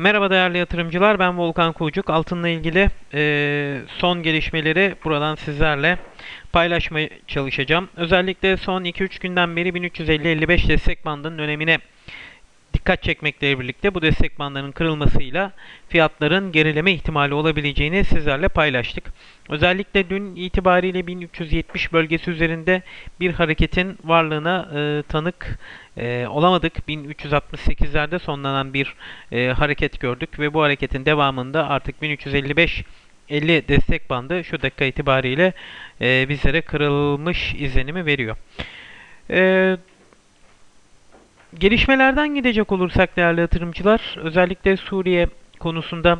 Merhaba değerli yatırımcılar, ben Volkan Kuğcuk. Altınla ilgili e, son gelişmeleri buradan sizlerle paylaşmaya çalışacağım. Özellikle son 2-3 günden beri 1350-55 destek bandının önemine dikkat çekmekle birlikte bu destek bandlarının kırılmasıyla fiyatların gerileme ihtimali olabileceğini sizlerle paylaştık. Özellikle dün itibariyle 1370 bölgesi üzerinde bir hareketin varlığına e, tanık e, olamadık. 1368'lerde sonlanan bir e, hareket gördük ve bu hareketin devamında artık 1355 50 destek bandı şu dakika itibariyle e, bizlere kırılmış izlenimi veriyor. E, Gelişmelerden gidecek olursak değerli yatırımcılar, özellikle Suriye konusunda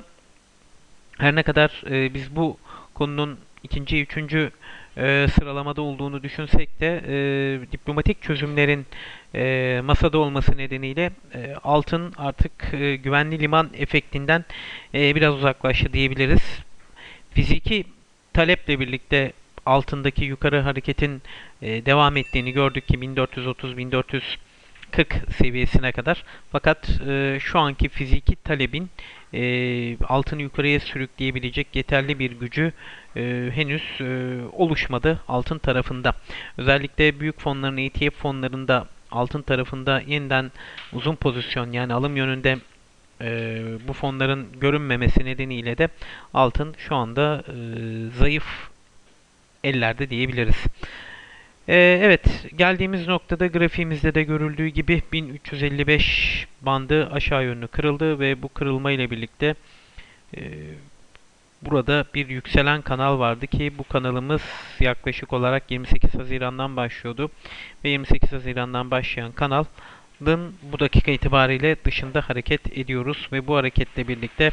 her ne kadar e, biz bu konunun ikinci, üçüncü e, sıralamada olduğunu düşünsek de e, diplomatik çözümlerin e, masada olması nedeniyle e, altın artık e, güvenli liman efektinden e, biraz uzaklaştı diyebiliriz. Fiziki taleple birlikte altındaki yukarı hareketin e, devam ettiğini gördük ki 1430-1440 seviyesine kadar. Fakat e, şu anki fiziki talebin e, altını yukarıya sürükleyebilecek yeterli bir gücü e, henüz e, oluşmadı altın tarafında. Özellikle büyük fonların ETF fonlarında altın tarafında yeniden uzun pozisyon yani alım yönünde e, bu fonların görünmemesi nedeniyle de altın şu anda e, zayıf ellerde diyebiliriz. Ee, evet, geldiğimiz noktada grafiğimizde de görüldüğü gibi 1355 bandı aşağı yönlü kırıldı ve bu kırılma ile birlikte e, burada bir yükselen kanal vardı ki bu kanalımız yaklaşık olarak 28 Haziran'dan başlıyordu. Ve 28 Haziran'dan başlayan kanalın bu dakika itibariyle dışında hareket ediyoruz. Ve bu hareketle birlikte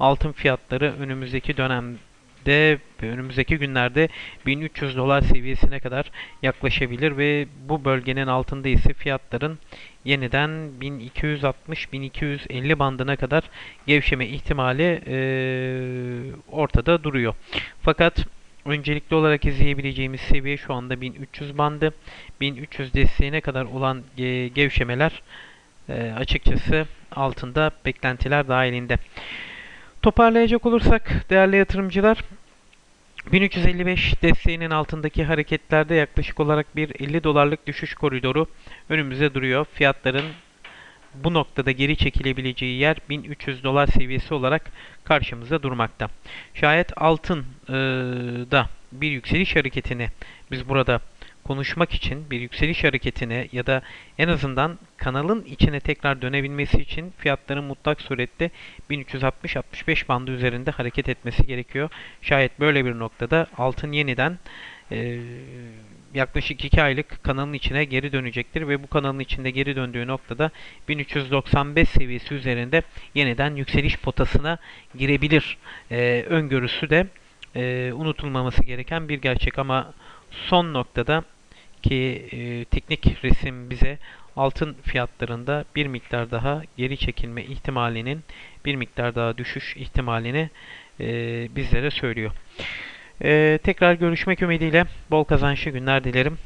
altın fiyatları önümüzdeki dönem de önümüzdeki günlerde 1300 dolar seviyesine kadar yaklaşabilir ve bu bölgenin altında ise fiyatların yeniden 1260-1250 bandına kadar gevşeme ihtimali e, ortada duruyor. Fakat öncelikli olarak izleyebileceğimiz seviye şu anda 1300 bandı. 1300 desteğine kadar olan gevşemeler e, açıkçası altında beklentiler dahilinde. Toparlayacak olursak değerli yatırımcılar 1355 desteğinin altındaki hareketlerde yaklaşık olarak bir 50 dolarlık düşüş koridoru önümüze duruyor. Fiyatların bu noktada geri çekilebileceği yer 1300 dolar seviyesi olarak karşımıza durmakta. Şayet altın e, da bir yükseliş hareketini biz burada konuşmak için bir yükseliş hareketine ya da en azından kanalın içine tekrar dönebilmesi için fiyatların mutlak surette 1360-65 bandı üzerinde hareket etmesi gerekiyor. Şayet böyle bir noktada altın yeniden e, yaklaşık 2 aylık kanalın içine geri dönecektir ve bu kanalın içinde geri döndüğü noktada 1395 seviyesi üzerinde yeniden yükseliş potasına girebilir e, öngörüsü de e, unutulmaması gereken bir gerçek ama son noktada ki e, teknik resim bize altın fiyatlarında bir miktar daha geri çekilme ihtimalinin bir miktar daha düşüş ihtimalini e, bizlere söylüyor. E, tekrar görüşmek ümidiyle bol kazançlı günler dilerim.